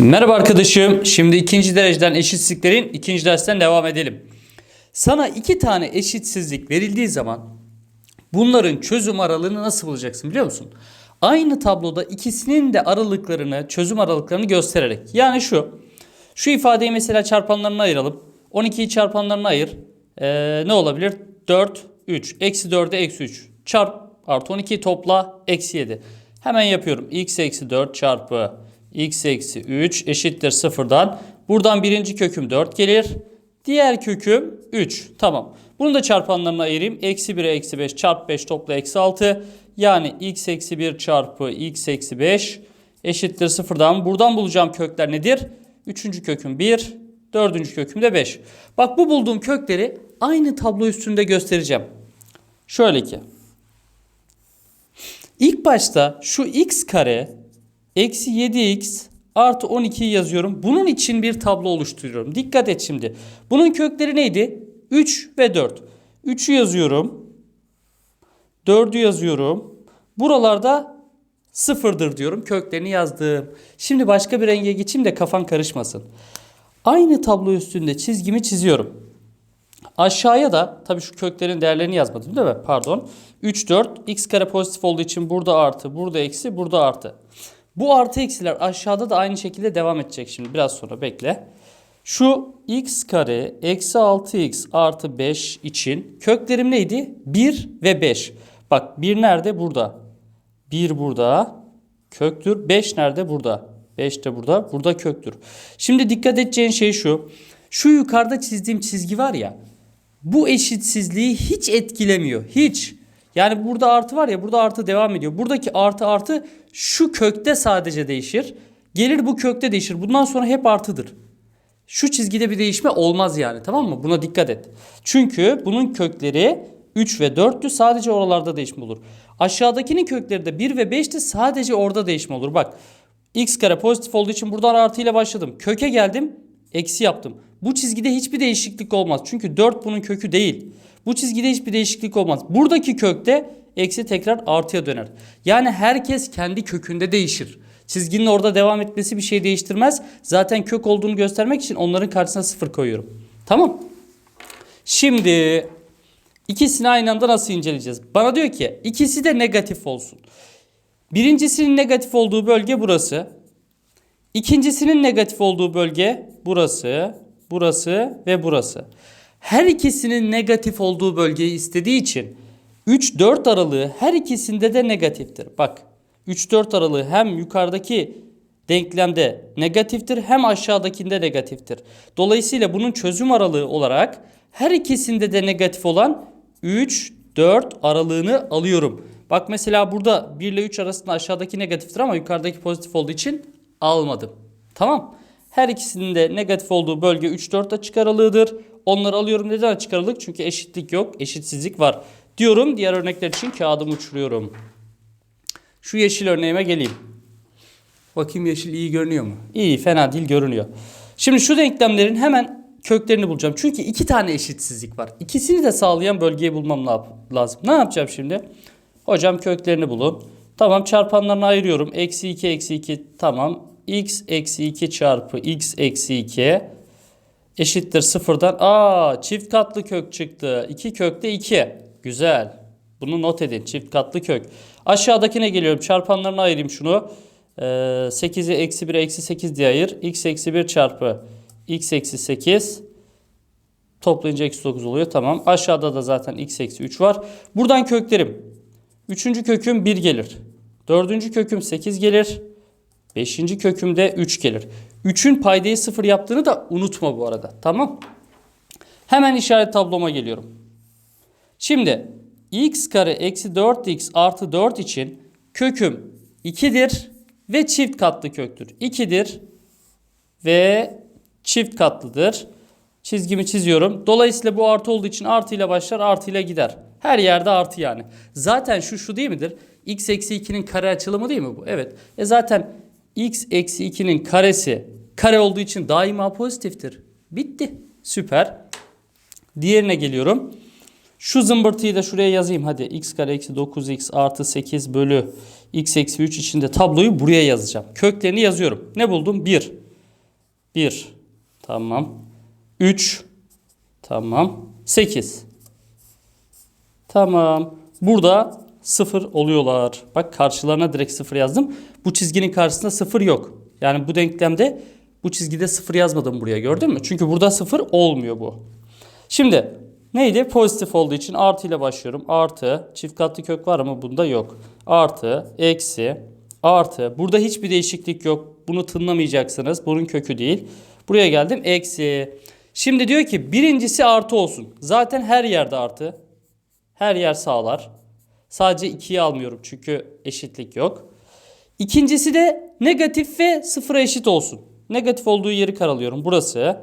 Merhaba arkadaşım. Şimdi ikinci dereceden eşitsizliklerin ikinci dersten devam edelim. Sana iki tane eşitsizlik verildiği zaman bunların çözüm aralığını nasıl bulacaksın biliyor musun? Aynı tabloda ikisinin de aralıklarını, çözüm aralıklarını göstererek. Yani şu. Şu ifadeyi mesela çarpanlarına ayıralım. 12'yi çarpanlarına ayır. Ee, ne olabilir? 4, 3. Eksi 4'e eksi 3. Çarp artı 12'yi topla. Eksi 7. Hemen yapıyorum. x eksi 4 çarpı x eksi 3 eşittir sıfırdan. Buradan birinci köküm 4 gelir. Diğer köküm 3. Tamam. Bunu da çarpanlarına ayırayım. Eksi 1'e eksi 5 çarpı 5 topla eksi 6. Yani x eksi 1 çarpı x eksi 5 eşittir sıfırdan. Buradan bulacağım kökler nedir? Üçüncü köküm 1. Dördüncü köküm de 5. Bak bu bulduğum kökleri aynı tablo üstünde göstereceğim. Şöyle ki. İlk başta şu x kare eksi 7x artı 12'yi yazıyorum. Bunun için bir tablo oluşturuyorum. Dikkat et şimdi. Bunun kökleri neydi? 3 ve 4. 3'ü yazıyorum. 4'ü yazıyorum. Buralarda sıfırdır diyorum. Köklerini yazdım. Şimdi başka bir renge geçeyim de kafan karışmasın. Aynı tablo üstünde çizgimi çiziyorum. Aşağıya da tabii şu köklerin değerlerini yazmadım değil mi? Pardon. 3, 4, x kare pozitif olduğu için burada artı, burada eksi, burada artı. Bu artı eksiler aşağıda da aynı şekilde devam edecek şimdi. Biraz sonra bekle. Şu x kare eksi 6x artı 5 için köklerim neydi? 1 ve 5. Bak 1 nerede? Burada. 1 burada. Köktür. 5 nerede? Burada. 5 de burada. Burada köktür. Şimdi dikkat edeceğin şey şu. Şu yukarıda çizdiğim çizgi var ya. Bu eşitsizliği hiç etkilemiyor. Hiç. Yani burada artı var ya burada artı devam ediyor. Buradaki artı artı şu kökte sadece değişir. Gelir bu kökte değişir. Bundan sonra hep artıdır. Şu çizgide bir değişme olmaz yani tamam mı? Buna dikkat et. Çünkü bunun kökleri 3 ve 4'tü sadece oralarda değişme olur. Aşağıdakinin kökleri de 1 ve 5'ti sadece orada değişme olur. Bak x kare pozitif olduğu için buradan artı ile başladım. Köke geldim eksi yaptım. Bu çizgide hiçbir değişiklik olmaz. Çünkü 4 bunun kökü değil. Bu çizgide hiçbir değişiklik olmaz. Buradaki kökte eksi tekrar artıya döner. Yani herkes kendi kökünde değişir. Çizginin orada devam etmesi bir şey değiştirmez. Zaten kök olduğunu göstermek için onların karşısına sıfır koyuyorum. Tamam. Şimdi ikisini aynı anda nasıl inceleyeceğiz? Bana diyor ki ikisi de negatif olsun. Birincisinin negatif olduğu bölge burası. İkincisinin negatif olduğu bölge burası, burası ve burası. Her ikisinin negatif olduğu bölgeyi istediği için 3-4 aralığı her ikisinde de negatiftir. Bak 3-4 aralığı hem yukarıdaki denklemde negatiftir hem aşağıdakinde negatiftir. Dolayısıyla bunun çözüm aralığı olarak her ikisinde de negatif olan 3-4 aralığını alıyorum. Bak mesela burada 1 ile 3 arasında aşağıdaki negatiftir ama yukarıdaki pozitif olduğu için almadım. Tamam. Her ikisinin de negatif olduğu bölge 3-4 açık aralığıdır. Onları alıyorum. Neden açık aralık? Çünkü eşitlik yok. Eşitsizlik var. Diyorum. Diğer örnekler için kağıdımı uçuruyorum. Şu yeşil örneğime geleyim. Bakayım yeşil iyi görünüyor mu? İyi fena değil görünüyor. Şimdi şu denklemlerin hemen köklerini bulacağım. Çünkü iki tane eşitsizlik var. İkisini de sağlayan bölgeyi bulmam lazım. Ne yapacağım şimdi? Hocam köklerini bulun. Tamam çarpanlarını ayırıyorum. Eksi 2 eksi 2 tamam. x eksi 2 çarpı x eksi 2 eşittir sıfırdan. Aa çift katlı kök çıktı. 2 kökte 2. Güzel. Bunu not edin. Çift katlı kök. Aşağıdakine geliyorum. Çarpanlarını ayırayım şunu. Ee, 8'i eksi 1'e eksi 8 diye ayır. x eksi 1 çarpı x eksi 8 toplayınca eksi 9 oluyor. Tamam. Aşağıda da zaten x eksi 3 var. Buradan köklerim. Üçüncü köküm 1 gelir. Dördüncü köküm 8 gelir. Beşinci kökümde 3 gelir. 3'ün paydayı 0 yaptığını da unutma bu arada. Tamam. Hemen işaret tabloma geliyorum. Şimdi x kare eksi 4x artı 4 için köküm 2'dir ve çift katlı köktür. 2'dir ve çift katlıdır. Çizgimi çiziyorum. Dolayısıyla bu artı olduğu için artı ile başlar artı ile gider. Her yerde artı yani. Zaten şu şu değil midir? x eksi 2'nin kare açılımı değil mi bu? Evet. E zaten x eksi 2'nin karesi kare olduğu için daima pozitiftir. Bitti. Süper. Diğerine geliyorum. Şu zımbırtıyı da şuraya yazayım hadi. x kare eksi 9x artı 8 bölü x eksi 3 içinde tabloyu buraya yazacağım. Köklerini yazıyorum. Ne buldum? 1. 1. Tamam. 3. Tamam. 8. Tamam. Burada 0 oluyorlar. Bak karşılarına direkt 0 yazdım. Bu çizginin karşısında 0 yok. Yani bu denklemde bu çizgide 0 yazmadım buraya gördün mü? Çünkü burada 0 olmuyor bu. Şimdi neydi? Pozitif olduğu için artı ile başlıyorum. Artı. Çift katlı kök var ama bunda yok. Artı. Eksi. Artı. Burada hiçbir değişiklik yok. Bunu tınlamayacaksınız. Bunun kökü değil. Buraya geldim. Eksi. Şimdi diyor ki birincisi artı olsun. Zaten her yerde artı. Her yer sağlar. Sadece 2'yi almıyorum çünkü eşitlik yok. İkincisi de negatif ve sıfıra eşit olsun. Negatif olduğu yeri karalıyorum. Burası.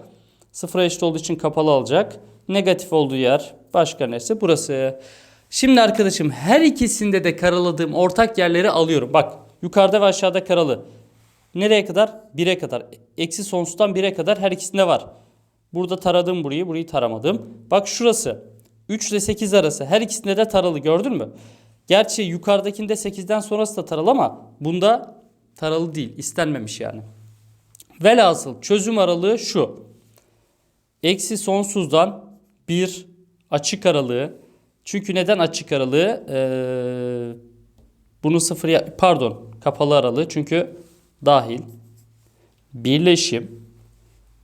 Sıfıra eşit olduğu için kapalı alacak. Negatif olduğu yer başka neresi? Burası. Şimdi arkadaşım her ikisinde de karaladığım ortak yerleri alıyorum. Bak yukarıda ve aşağıda karalı. Nereye kadar? 1'e kadar. Eksi sonsuzdan 1'e kadar her ikisinde var. Burada taradım burayı, burayı taramadım. Bak şurası. 3 ile 8 arası. Her ikisinde de taralı gördün mü? Gerçi yukarıdakinde 8'den sonrası da taralı ama bunda taralı değil. istenmemiş yani. Velhasıl çözüm aralığı şu. Eksi sonsuzdan bir açık aralığı. Çünkü neden açık aralığı? Ee, bunu sıfır ya- pardon kapalı aralığı çünkü dahil. Birleşim.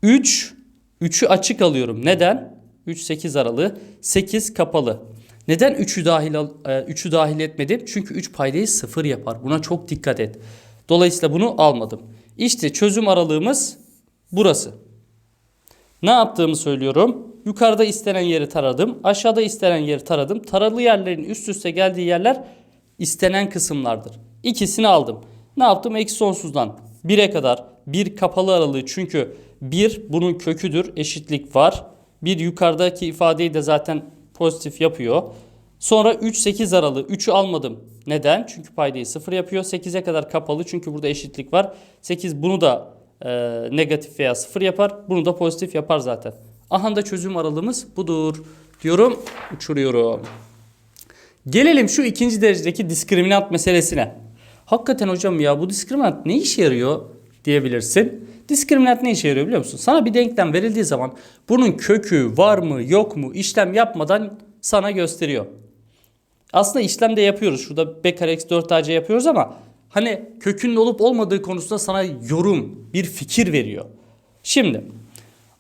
3 3'ü açık alıyorum. Neden? 3 8 aralığı. 8 kapalı. Neden 3'ü dahil al- e, 3'ü dahil etmedim? Çünkü 3 paydayı 0 yapar. Buna çok dikkat et. Dolayısıyla bunu almadım. İşte çözüm aralığımız burası. Ne yaptığımı söylüyorum. Yukarıda istenen yeri taradım. Aşağıda istenen yeri taradım. Taralı yerlerin üst üste geldiği yerler istenen kısımlardır. İkisini aldım. Ne yaptım? Eksi sonsuzdan 1'e kadar bir kapalı aralığı çünkü 1 bunun köküdür. Eşitlik var. Bir yukarıdaki ifadeyi de zaten pozitif yapıyor. Sonra 3 8 aralığı 3'ü almadım. Neden? Çünkü paydayı 0 yapıyor. 8'e kadar kapalı çünkü burada eşitlik var. 8 bunu da e, negatif veya 0 yapar. Bunu da pozitif yapar zaten. Aha da çözüm aralığımız budur. Diyorum uçuruyorum. Gelelim şu ikinci derecedeki diskriminant meselesine. Hakikaten hocam ya bu diskriminant ne işe yarıyor diyebilirsin. Diskriminant ne işe yarıyor biliyor musun? Sana bir denklem verildiği zaman bunun kökü var mı yok mu işlem yapmadan sana gösteriyor. Aslında işlem de yapıyoruz. Şurada b kare eksi 4 ac yapıyoruz ama hani kökünün olup olmadığı konusunda sana yorum, bir fikir veriyor. Şimdi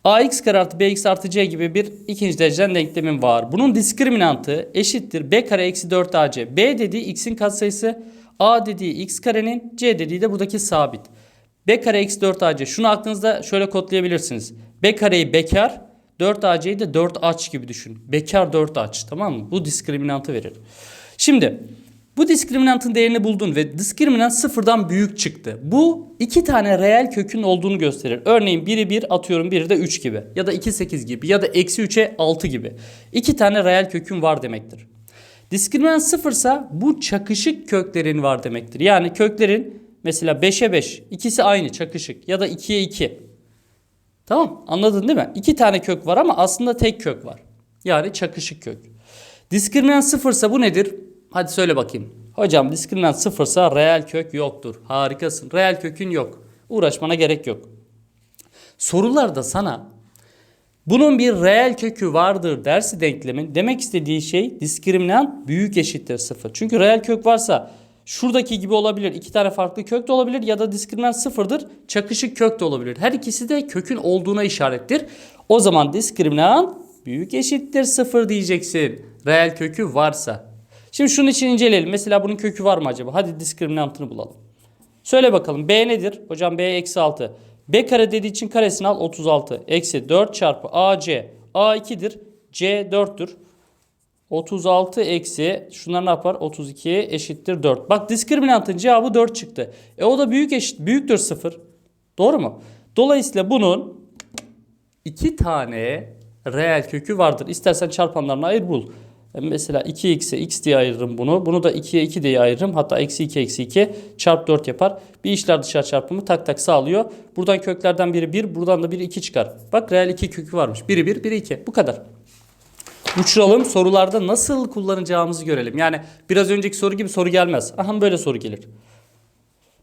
ax kare artı bx artı c gibi bir ikinci dereceden denklemim var. Bunun diskriminantı eşittir b kare eksi 4 ac. b dediği x'in katsayısı, a dediği x karenin, c dediği de buradaki sabit. B kare eksi 4 ac. Şunu aklınızda şöyle kodlayabilirsiniz. b kareyi bekar, 4 AC'yi de 4 aç gibi düşün. Bekar 4 aç tamam mı? Bu diskriminantı verir. Şimdi bu diskriminantın değerini buldun ve diskriminant sıfırdan büyük çıktı. Bu iki tane reel kökün olduğunu gösterir. Örneğin biri 1 atıyorum biri de 3 gibi. Ya da 2 8 gibi ya da eksi 3'e 6 gibi. İki tane reel kökün var demektir. Diskriminant sıfırsa bu çakışık köklerin var demektir. Yani köklerin mesela 5'e 5 ikisi aynı çakışık ya da 2'ye 2. Tamam anladın değil mi? İki tane kök var ama aslında tek kök var. Yani çakışık kök. Diskriminant sıfırsa bu nedir? Hadi söyle bakayım. Hocam diskriminant sıfırsa reel kök yoktur. Harikasın. Reel kökün yok. Uğraşmana gerek yok. Sorularda sana bunun bir reel kökü vardır dersi denklemin demek istediği şey diskriminant büyük eşittir sıfır. Çünkü reel kök varsa şuradaki gibi olabilir. iki tane farklı kök de olabilir ya da diskriminant sıfırdır. Çakışık kök de olabilir. Her ikisi de kökün olduğuna işarettir. O zaman diskriminant büyük eşittir sıfır diyeceksin. Reel kökü varsa. Şimdi şunun için inceleyelim. Mesela bunun kökü var mı acaba? Hadi diskriminantını bulalım. Söyle bakalım B nedir? Hocam B eksi 6. B kare dediği için karesini al 36. Eksi 4 çarpı AC. A 2'dir. C 4'tür. 36 eksi şunlar ne yapar? 32 eşittir 4. Bak diskriminantın cevabı 4 çıktı. E o da büyük eşit büyüktür 0. Doğru mu? Dolayısıyla bunun iki tane reel kökü vardır. İstersen çarpanlarını ayır bul. E Mesela 2x'e x diye ayırırım bunu. Bunu da 2'ye 2 diye ayırırım. Hatta eksi 2 eksi 2 çarp 4 yapar. Bir işler dışarı çarpımı tak tak sağlıyor. Buradan köklerden biri 1, buradan da biri 2 çıkar. Bak reel 2 kökü varmış. Biri 1, biri 2. Bu kadar. Uçuralım sorularda nasıl kullanacağımızı görelim. Yani biraz önceki soru gibi soru gelmez. Aha böyle soru gelir.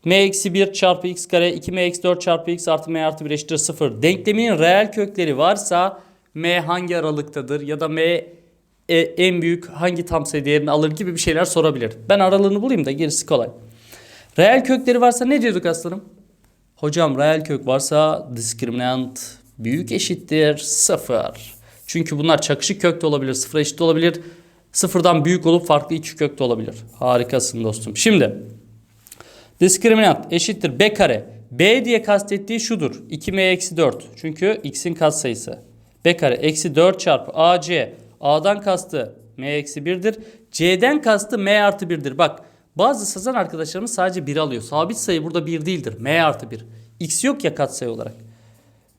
m eksi 1 çarpı x kare 2m eksi 4 çarpı x artı m artı 1 eşittir 0. Denklemin reel kökleri varsa m hangi aralıktadır ya da m e, en büyük hangi tam sayı değerini alır gibi bir şeyler sorabilir. Ben aralığını bulayım da gerisi kolay. Reel kökleri varsa ne diyorduk aslanım? Hocam reel kök varsa diskriminant büyük eşittir 0. Çünkü bunlar çakışık kök de olabilir, sıfır eşit de olabilir. Sıfırdan büyük olup farklı iki kök de olabilir. Harikasın dostum. Şimdi diskriminant eşittir b kare. b diye kastettiği şudur. 2m eksi 4. Çünkü x'in katsayısı. b kare eksi 4 çarpı ac. a'dan kastı m eksi 1'dir. c'den kastı m artı 1'dir. Bak bazı sazan arkadaşlarımız sadece 1 alıyor. Sabit sayı burada 1 değildir. m artı 1. x yok ya katsayı olarak.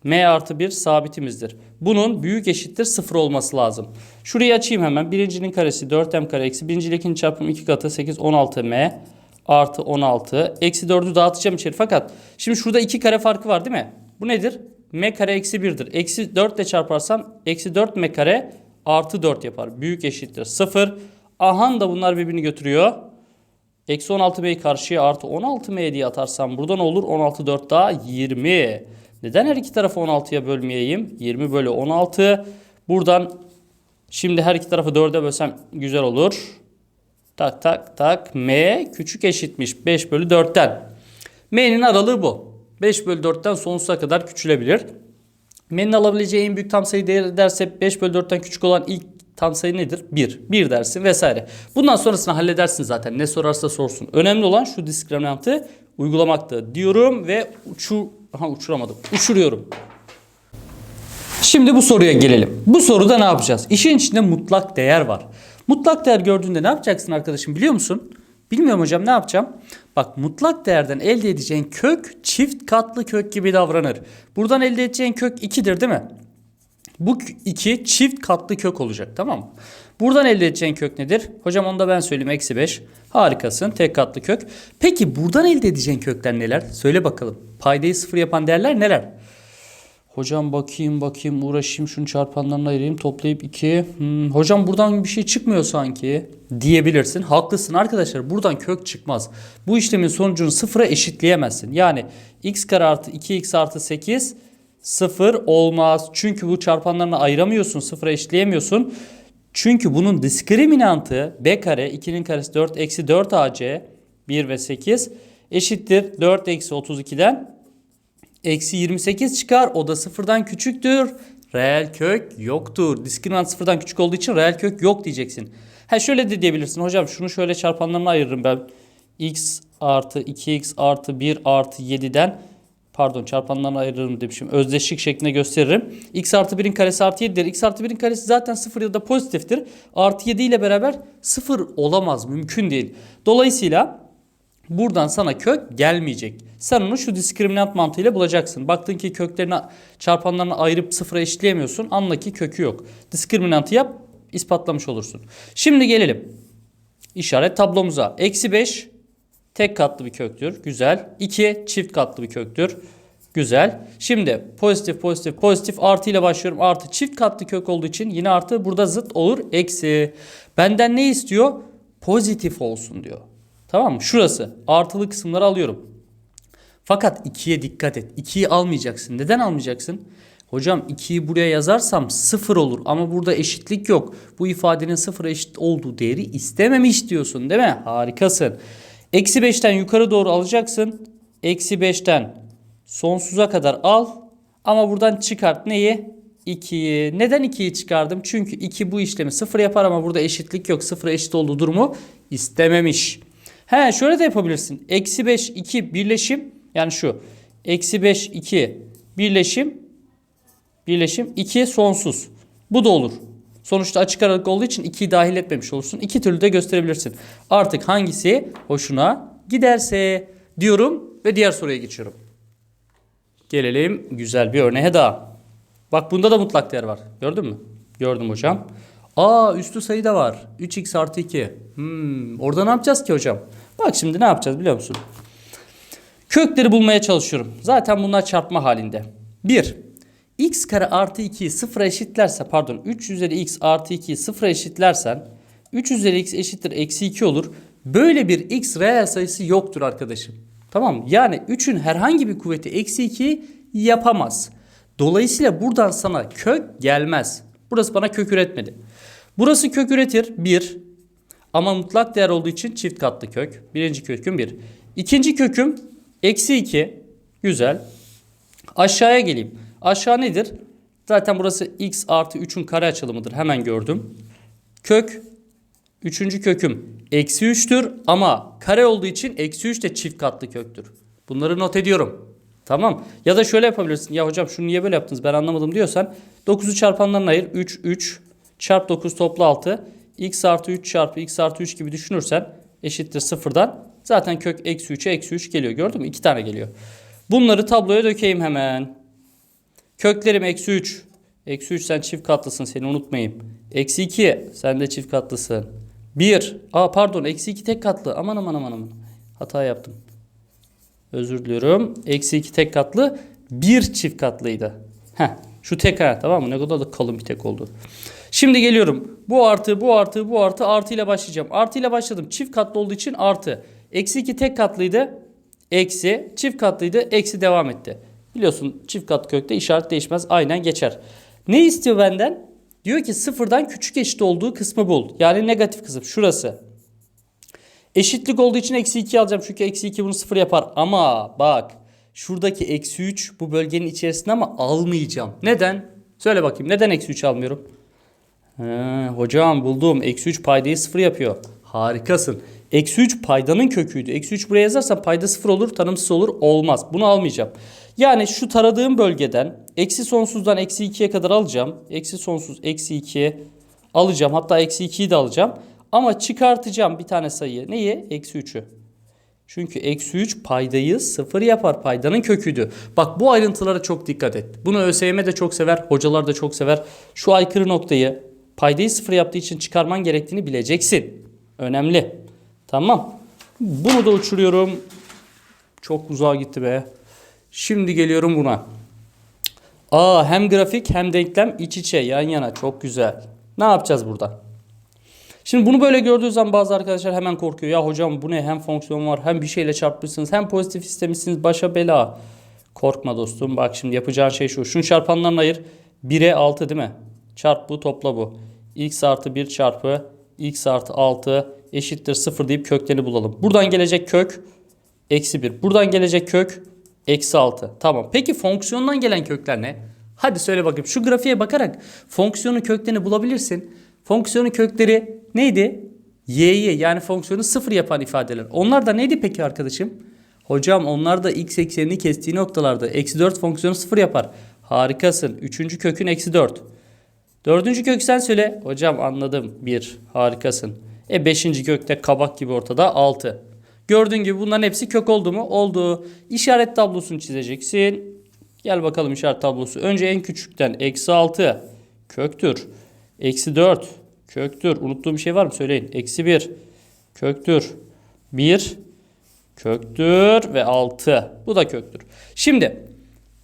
M artı 1 sabitimizdir. Bunun büyük eşittir 0 olması lazım. Şurayı açayım hemen. Birincinin karesi 4m kare eksi birinci ikinci çarpımı 2 katı 8 16m artı 16. Eksi 4'ü dağıtacağım içeri fakat şimdi şurada 2 kare farkı var değil mi? Bu nedir? m kare eksi 1'dir. Eksi 4 ile çarparsam eksi 4 m kare artı 4 yapar. Büyük eşittir 0. Ahan da bunlar birbirini götürüyor. Eksi 16m'yi karşıya artı 16m diye atarsam burada ne olur? 16 4 daha 20. Neden her iki tarafı 16'ya bölmeyeyim? 20 bölü 16. Buradan şimdi her iki tarafı 4'e bölsem güzel olur. Tak tak tak. M küçük eşitmiş 5 bölü 4'ten. M'nin aralığı bu. 5 bölü 4'ten sonsuza kadar küçülebilir. M'nin alabileceği en büyük tam sayı değeri derse 5 bölü 4'ten küçük olan ilk tam sayı nedir? 1. 1 dersin vesaire. Bundan sonrasını halledersin zaten. Ne sorarsa sorsun. Önemli olan şu diskriminantı uygulamakta diyorum ve uçu Aha uçuramadım. Uçuruyorum. Şimdi bu soruya gelelim. Bu soruda ne yapacağız? İşin içinde mutlak değer var. Mutlak değer gördüğünde ne yapacaksın arkadaşım biliyor musun? Bilmiyorum hocam ne yapacağım? Bak mutlak değerden elde edeceğin kök çift katlı kök gibi davranır. Buradan elde edeceğin kök 2'dir değil mi? Bu 2 çift katlı kök olacak tamam mı? Buradan elde edeceğin kök nedir? Hocam onu da ben söyleyeyim eksi 5. Harikasın tek katlı kök. Peki buradan elde edeceğin kökler neler? Söyle bakalım. Paydayı sıfır yapan değerler neler? Hocam bakayım bakayım uğraşayım şunu çarpanlarına ayırayım toplayıp 2. Hmm, hocam buradan bir şey çıkmıyor sanki diyebilirsin. Haklısın arkadaşlar buradan kök çıkmaz. Bu işlemin sonucunu sıfıra eşitleyemezsin. Yani x kare artı 2x artı 8 sıfır olmaz. Çünkü bu çarpanlarını ayıramıyorsun sıfıra eşitleyemiyorsun. Çünkü bunun diskriminantı b kare 2'nin karesi 4 eksi 4 ac 1 ve 8 eşittir 4 eksi 32'den eksi 28 çıkar. O da sıfırdan küçüktür. Reel kök yoktur. Diskriminant sıfırdan küçük olduğu için reel kök yok diyeceksin. Ha şöyle de diyebilirsin. Hocam şunu şöyle çarpanlarına ayırırım ben. x artı 2x artı 1 artı 7'den pardon çarpanlarına ayırırım demişim. Özdeşlik şeklinde gösteririm. x artı 1'in karesi artı 7'dir. x artı 1'in karesi zaten 0 ya da pozitiftir. Artı 7 ile beraber 0 olamaz. Mümkün değil. Dolayısıyla buradan sana kök gelmeyecek. Sen onu şu diskriminant mantığıyla bulacaksın. Baktın ki köklerini çarpanlarını ayırıp sıfıra eşitleyemiyorsun. Anla ki kökü yok. Diskriminantı yap ispatlamış olursun. Şimdi gelelim işaret tablomuza. Eksi 5 tek katlı bir köktür. Güzel. 2 çift katlı bir köktür. Güzel. Şimdi pozitif pozitif pozitif artı ile başlıyorum. Artı çift katlı kök olduğu için yine artı burada zıt olur. Eksi. Benden ne istiyor? Pozitif olsun diyor. Tamam mı? Şurası. Artılı kısımları alıyorum. Fakat 2'ye dikkat et. 2'yi almayacaksın. Neden almayacaksın? Hocam 2'yi buraya yazarsam 0 olur ama burada eşitlik yok. Bu ifadenin 0'a eşit olduğu değeri istememiş diyorsun değil mi? Harikasın. Eksi 5'ten yukarı doğru alacaksın. Eksi 5'ten sonsuza kadar al. Ama buradan çıkart neyi? 2'yi. Neden 2'yi çıkardım? Çünkü 2 bu işlemi 0 yapar ama burada eşitlik yok. 0'a eşit olduğu durumu istememiş. He şöyle de yapabilirsin. Eksi 5 2 birleşim yani şu. Eksi 5 2 birleşim birleşim 2 sonsuz. Bu da olur. Sonuçta açık aralık olduğu için 2'yi dahil etmemiş olursun. İki türlü de gösterebilirsin. Artık hangisi hoşuna giderse diyorum ve diğer soruya geçiyorum. Gelelim güzel bir örneğe daha. Bak bunda da mutlak değer var. Gördün mü? Gördüm hocam. Aa üstü sayı da var. 3x artı 2. Hmm, orada ne yapacağız ki hocam? Bak şimdi ne yapacağız biliyor musun? Kökleri bulmaya çalışıyorum. Zaten bunlar çarpma halinde. 1. x kare artı 2'yi sıfıra eşitlerse pardon 3 üzeri x artı 2'yi sıfıra eşitlersen 3 üzeri x eşittir eksi 2 olur. Böyle bir x reel sayısı yoktur arkadaşım. Tamam? Yani 3'ün herhangi bir kuvveti eksi 2 yapamaz. Dolayısıyla buradan sana kök gelmez. Burası bana kök üretmedi. Burası kök üretir 1. Ama mutlak değer olduğu için çift katlı kök. Birinci köküm 1. İkinci köküm eksi 2. Güzel. Aşağıya geleyim. Aşağı nedir? Zaten burası x artı 3'ün kare açılımıdır. Hemen gördüm. Kök Üçüncü köküm eksi 3'tür ama kare olduğu için eksi 3 de çift katlı köktür. Bunları not ediyorum. Tamam. Ya da şöyle yapabilirsin. Ya hocam şunu niye böyle yaptınız ben anlamadım diyorsan 9'u çarpanlarına ayır. 3, 3 çarp 9 topla 6. x artı 3 çarpı x artı 3 gibi düşünürsen eşittir sıfırdan. Zaten kök eksi 3'e eksi 3 geliyor. Gördün mü? 2 tane geliyor. Bunları tabloya dökeyim hemen. Köklerim eksi 3. Eksi 3 sen çift katlısın seni unutmayayım. Eksi 2 sen de çift katlısın. 1. Aa pardon eksi 2 tek katlı. Aman aman aman aman. Hata yaptım. Özür diliyorum. Eksi 2 tek katlı. 1 çift katlıydı. Heh. Şu tek ha tamam mı? Ne kadar da kalın bir tek oldu. Şimdi geliyorum. Bu artı, bu artı, bu artı, artı ile başlayacağım. Artı ile başladım. Çift katlı olduğu için artı. Eksi 2 tek katlıydı. Eksi. Çift katlıydı. Eksi devam etti. Biliyorsun çift katlı kökte işaret değişmez. Aynen geçer. Ne istiyor benden? Diyor ki sıfırdan küçük eşit olduğu kısmı bul. Yani negatif kısım şurası. Eşitlik olduğu için eksi 2 alacağım. Çünkü eksi 2 bunu sıfır yapar. Ama bak şuradaki eksi 3 bu bölgenin içerisinde ama almayacağım. Neden? Söyle bakayım neden eksi 3 almıyorum? He, hocam buldum. Eksi 3 paydayı sıfır yapıyor. Harikasın. Eksi 3 paydanın köküydü. Eksi 3 buraya yazarsam payda sıfır olur tanımsız olur. Olmaz. Bunu almayacağım. Yani şu taradığım bölgeden eksi sonsuzdan eksi 2'ye kadar alacağım. Eksi sonsuz eksi 2'ye alacağım. Hatta eksi 2'yi de alacağım. Ama çıkartacağım bir tane sayıyı. Neyi? Eksi 3'ü. Çünkü eksi 3 paydayı sıfır yapar. Paydanın köküydü. Bak bu ayrıntılara çok dikkat et. Bunu ÖSYM de çok sever. Hocalar da çok sever. Şu aykırı noktayı paydayı sıfır yaptığı için çıkarman gerektiğini bileceksin. Önemli. Tamam. Bunu da uçuruyorum. Çok uzağa gitti be. Şimdi geliyorum buna. Aa hem grafik hem denklem iç içe yan yana çok güzel. Ne yapacağız burada? Şimdi bunu böyle gördüğü zaman bazı arkadaşlar hemen korkuyor. Ya hocam bu ne hem fonksiyon var hem bir şeyle çarpmışsınız hem pozitif istemişsiniz başa bela. Korkma dostum bak şimdi yapacağın şey şu. Şunu çarpanlarına ayır. 1'e 6 değil mi? Çarp bu topla bu. x artı 1 çarpı x artı 6 eşittir 0 deyip köklerini bulalım. Buradan gelecek kök eksi 1. Buradan gelecek kök Eksi 6. Tamam. Peki fonksiyondan gelen kökler ne? Hadi söyle bakayım. Şu grafiğe bakarak fonksiyonun köklerini bulabilirsin. Fonksiyonun kökleri neydi? Y'yi yani fonksiyonu sıfır yapan ifadeler. Onlar da neydi peki arkadaşım? Hocam onlar da x eksenini kestiği noktalarda. Eksi 4 fonksiyonu sıfır yapar. Harikasın. Üçüncü kökün eksi 4. Dördüncü kök sen söyle. Hocam anladım. 1. Harikasın. E beşinci kökte kabak gibi ortada 6. Gördüğün gibi bunların hepsi kök oldu mu? Oldu. İşaret tablosunu çizeceksin. Gel bakalım işaret tablosu. Önce en küçükten eksi 6 köktür. Eksi 4 köktür. Unuttuğum bir şey var mı? Söyleyin. Eksi 1 köktür. 1 köktür ve 6. Bu da köktür. Şimdi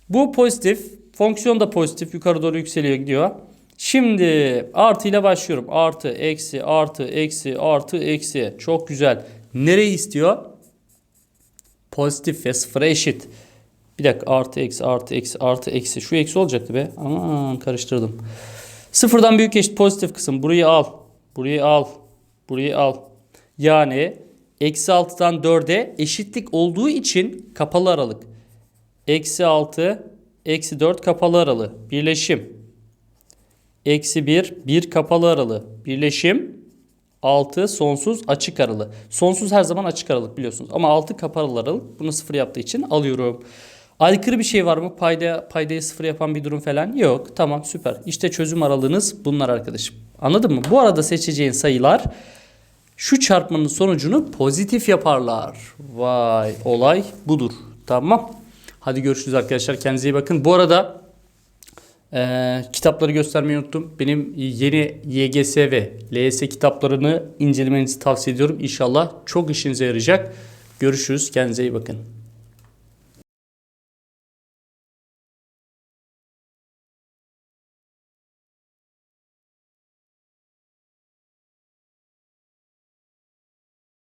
bu pozitif. Fonksiyon da pozitif. Yukarı doğru yükseliyor gidiyor. Şimdi artı ile başlıyorum. Artı, eksi, artı, eksi, artı, eksi. Çok güzel. Nereyi istiyor? Pozitif ve sıfıra eşit. Bir dakika artı eksi artı eksi artı eksi. Şu eksi olacaktı be. Aman karıştırdım. Sıfırdan büyük eşit pozitif kısım. Burayı al. Burayı al. Burayı al. Yani eksi 6'dan 4'e eşitlik olduğu için kapalı aralık. Eksi 6, eksi 4 kapalı aralığı. Birleşim. Eksi 1, 1 kapalı aralığı. Birleşim. 6 sonsuz açık aralık. Sonsuz her zaman açık aralık biliyorsunuz. Ama 6 kapalı aralık. Bunu sıfır yaptığı için alıyorum. Aykırı bir şey var mı? Payda, paydayı sıfır yapan bir durum falan yok. Tamam süper. İşte çözüm aralığınız bunlar arkadaşım. Anladın mı? Bu arada seçeceğin sayılar şu çarpmanın sonucunu pozitif yaparlar. Vay olay budur. Tamam. Hadi görüşürüz arkadaşlar. Kendinize iyi bakın. Bu arada ee, kitapları göstermeyi unuttum. Benim yeni YGS ve LYS kitaplarını incelemenizi tavsiye ediyorum. İnşallah çok işinize yarayacak. Görüşürüz. Kendinize iyi bakın.